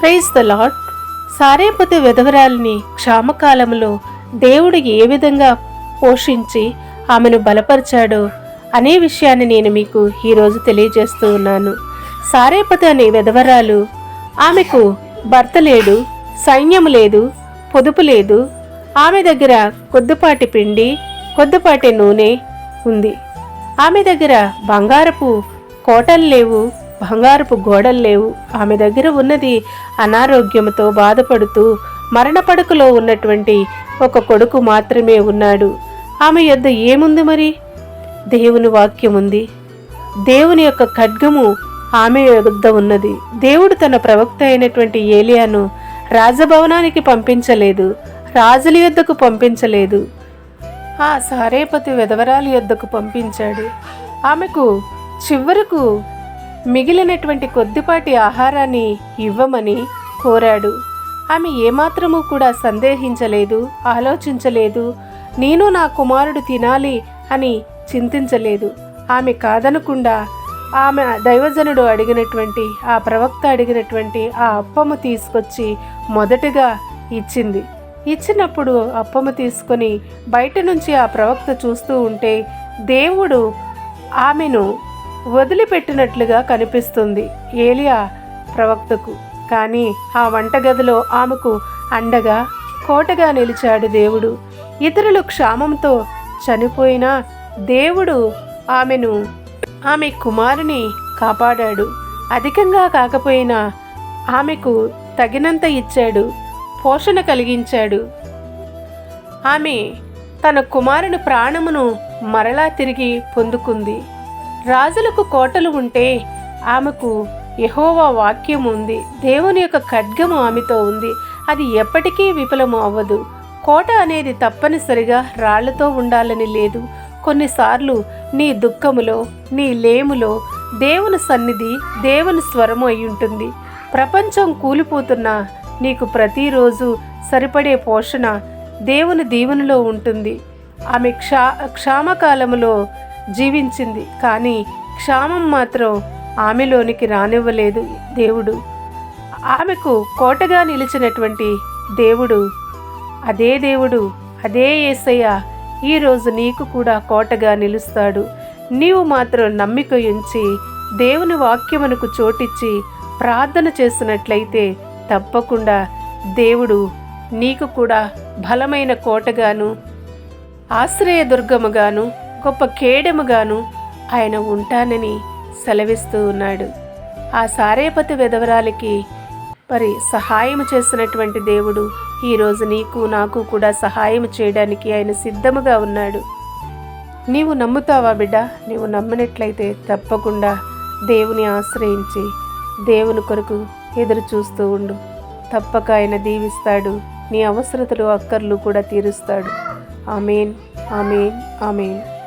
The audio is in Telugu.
ప్రైజ్ ద లాడ్ సారేపతి విధవరాలిని క్షామకాలంలో దేవుడు ఏ విధంగా పోషించి ఆమెను బలపరిచాడో అనే విషయాన్ని నేను మీకు ఈరోజు తెలియజేస్తూ ఉన్నాను. సారేపతి అనే విధవరాలు ఆమెకు భర్త లేడు సైన్యం లేదు పొదుపు లేదు ఆమె దగ్గర కొద్దిపాటి పిండి కొద్దిపాటి నూనె ఉంది. ఆమె దగ్గర బంగారపు కోటలు లేవు బంగారపు గోడలు లేవు. ఆమె దగ్గర ఉన్నది అనారోగ్యంతో బాధపడుతూ మరణపడకలో ఉన్నటువంటి ఒక కొడుకు మాత్రమే ఉన్నాడు. ఆమె యొద్ద ఏముంది మరి? దేవుని వాక్యం ఉంది దేవుని యొక్క ఖడ్గము ఆమె యొద్ద ఉన్నది. దేవుడు తన ప్రవక్త అయినటువంటి ఏలియాను రాజభవనానికి పంపించలేదు రాజుల యొద్దకు పంపించలేదు. ఆ సారేపతి వెధవరాలి యొద్దకు పంపించాడు. ఆమెకు చివరకు మిగిలినటువంటి కొద్దిపాటి ఆహారాన్ని ఇవ్వమని కోరాడు. ఆమె ఏమాత్రము కూడా సందేహించలేదు ఆలోచించలేదు. నేను నా కుమారుడు తినాలి అని చింతించలేదు. ఆమె కాదనకుండా ఆమె దైవజనుడు అడిగినటువంటి ఆ ప్రవక్త అడిగినటువంటి ఆ అప్పము తీసుకొచ్చి మొదటగా ఇచ్చింది. ఇచ్చినప్పుడు అప్పము తీసుకొని బయట నుంచి ఆ ప్రవక్త చూస్తూ ఉంటే దేవుడు ఆమెను వదిలిపెట్టినట్లుగా కనిపిస్తుంది ఏలియా ప్రవక్తకు. కానీ ఆ వంటగదిలో ఆమెకు అండగా కోటగా నిలిచాడు దేవుడు. ఇతరులు క్షామంతో చనిపోయినా దేవుడు ఆమెను ఆమె కుమారుని కాపాడాడు. అధికంగా కాకపోయినా ఆమెకు తగినంత ఇచ్చాడు పోషణ కలిగించాడు. ఆమె తన కుమారుని ప్రాణమును మరలా తిరిగి పొందుకుంది. రాజులకు కోటలు ఉంటే ఆమెకు యహోవా వాక్యం ఉంది. దేవుని యొక్క ఖడ్గము ఆమెతో ఉంది. అది ఎప్పటికీ విఫలము అవ్వదు. కోట అనేది తప్పనిసరిగా రాళ్ళతో ఉండాలని లేదు. కొన్నిసార్లు నీ దుఃఖములో నీ లేములో దేవుని సన్నిధి దేవుని స్వరము అయి ఉంటుంది. ప్రపంచం కూలిపోతున్నా నీకు ప్రతిరోజు సరిపడే పోషణ దేవుని దీవెనలో ఉంటుంది. ఆమె క్షా క్షామకాలములో జీవించింది. కానీ క్షామం మాత్రం ఆమెలోనికి రానివ్వలేదు దేవుడు. ఆమెకు కోటగా నిలిచినటువంటి దేవుడు అదే దేవుడు అదే యేసయ్య ఈరోజు నీకు కూడా కోటగా నిలుస్తాడు. నీవు మాత్రం నమ్మిక ఉంచి దేవుని వాక్యమునకు చోటిచ్చి ప్రార్థన చేసినట్లయితే తప్పకుండా దేవుడు నీకు కూడా బలమైన కోటగాను ఆశ్రయదుర్గముగాను గొప్ప కేడెముగాను ఆయన ఉంటానని సెలవిస్తూ ఉన్నాడు. ఆ సారేపతి విధవరాలికి మరి సహాయం చేసినటువంటి దేవుడు ఈరోజు నీకు నాకు కూడా సహాయం చేయడానికి ఆయన సిద్ధముగా ఉన్నాడు. నీవు నమ్ముతావా బిడ్డ? నీవు నమ్మినట్లయితే తప్పకుండా దేవుని ఆశ్రయించి దేవుని కొరకు ఎదురు చూస్తూ ఉండు. తప్పక ఆయన దీవిస్తాడు. నీ అవసరతలు అక్కర్లు కూడా తీరుస్తాడు. Amen amen amen.